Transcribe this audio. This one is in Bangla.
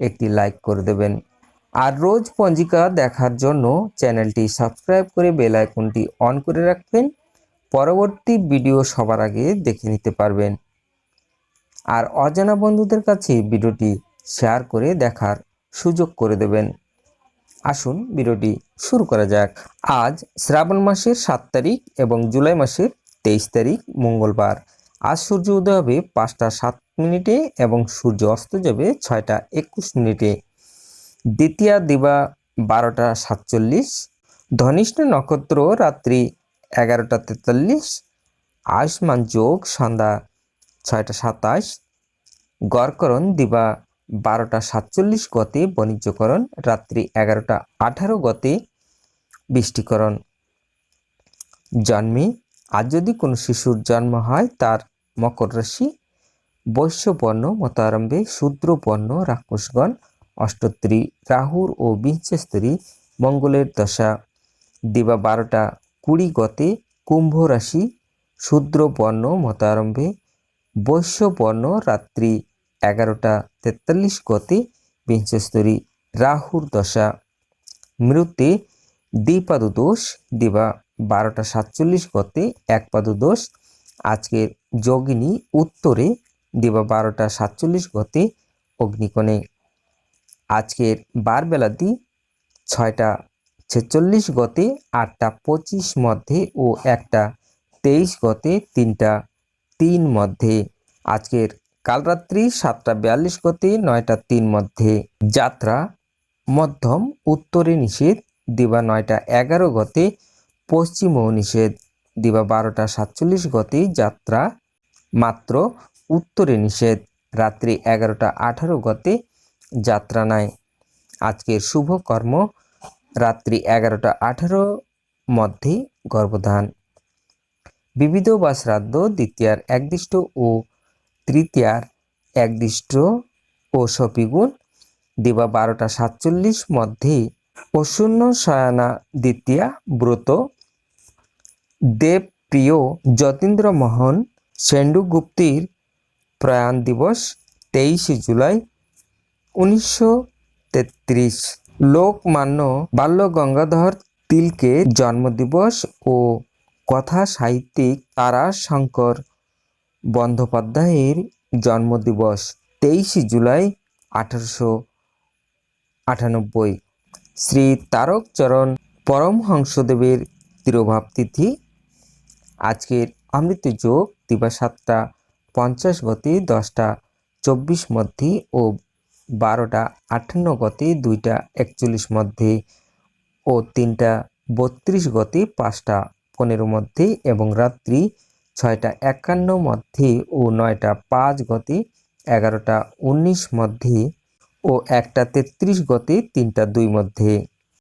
একটি লাইক করে দেবেন। আর রোজ পঞ্জিকা দেখার জন্য চ্যানেলটি সাবস্ক্রাইব করে বেল আইকনটি অন করে রাখবেন। পরবর্তী ভিডিও সবার আগে দেখে নিতে পারবেন। আর অজানা বন্ধুদের কাছে ভিডিওটি শেয়ার করে দেখার সুযোগ করে দেবেন। আসুন ভিডিওটি শুরু করা যাক। আজ শ্রাবণ মাসের সাত তারিখ এবং জুলাই মাসের তেইশ তারিখ মঙ্গলবার। আজ সূর্য উদয় হবে পাঁচটা সাত মিনিটে এবং সূর্য অস্ত যাবে ছয়টা একুশ মিনিটে। দ্বিতীয়া দিবা বারোটা সাতচল্লিশ। ধনিষ্ঠ নক্ষত্র রাত্রি এগারোটা তেতাল্লিশ। আয়ুষ্মান যোগ সন্ধ্যা ছয়টা সাতাশ। গড়করণ দিবা বারোটা সাতচল্লিশ গতে। বাণিজ্যকরণ রাত্রি এগারোটা আঠারো গতে। বৃষ্টিকরণ। জন্মে, আজ যদি কোনো শিশুর জন্ম হয়, তার মকর রাশি বৈশ্যপর্ণ মতারম্ভে শূদ্রপর্ণ রাক্ষসগণ, অষ্টত্রী রাহুর ও বিংশস্তরী মঙ্গলের দশা। দিবা বারোটা কুড়ি গতে কুম্ভ রাশি শূদ্রপর্ণ মতারম্ভে বৈশ্যপর্ণ রাত্রি এগারোটা তেতাল্লিশ গতে বিংশস্তরী রাহুর দশা। মৃত্যে দ্বিপাদদোষ, দিবা বারোটা সাতচল্লিশ গতে এক পাদদোষ আজকের যোগিনী উত্তরে দিবা বারোটা সাতচল্লিশ গতে অগ্নিকোণে। আজকের বার বেলাতি ছয়টা ছেচল্লিশ গতে আটটা পঁচিশ মধ্যে ও একটা তেইশ গতে তিনটা তিন মধ্যে। আজকের কালরাত্রি সাতটা বিয়াল্লিশ গতে নয়টা তিন মধ্যে। যাত্রা মধ্যম উত্তরে নিষেধ, দিবা নয়টা এগারো গতে পশ্চিমও নিষেধ, দিবা বারোটা সাতচল্লিশ গতে যাত্রা মাত্র উত্তরে নিষেধ। রাত্রি এগারোটা আঠারো গতে যাত্রা নাই। আজকের শুভ কর্ম রাত্রি এগারোটা আঠারো মধ্যে গর্ভধান। বিবিধ বা শ্রাদ্ধ দ্বিতীয়ার একদিষ্ট ও তৃতীয়ার একদিষ্ট ও সপিগুণ। দিবা বারোটা সাতচল্লিশ মধ্যে ও শূন্য শয়ানা দ্বিতীয়া ব্রত। দেবপ্রিয় যতীন্দ্র মোহন সেন্ডুগুপ্তির প্রয়াণ দিবস তেইশে জুলাই উনিশশো তেত্রিশ। লোকমান্য বাল্য গঙ্গাধর তিলকে জন্মদিবস ও কথা সাহিত্যিক তারা শঙ্কর বন্দ্যোপাধ্যায়ের জন্মদিবস তেইশে জুলাই আঠারোশো আটানব্বই। শ্রী তারকচরণ পরমহংসদেবের তিরোভাব তিথি। আজকের অমৃত যোগ দিবা সাতটা, পঞ্চাশ গতি, দশটা, চব্বিশ মধ্যে ও বারোটা আটান্ন গতি, দুইটা, একচল্লিশ মধ্যে ও তিনটা, বত্রিশ গতি, পাঁচটা, পনেরো মধ্যে এবং রাত্রি ছয়টা, একান্ন মধ্যে ও নয়টা, পাঁচ গতি, এগারোটা, উনিশ মধ্যে ও একটা তেত্রিশ গতি, তিনটা, দুই মধ্যে।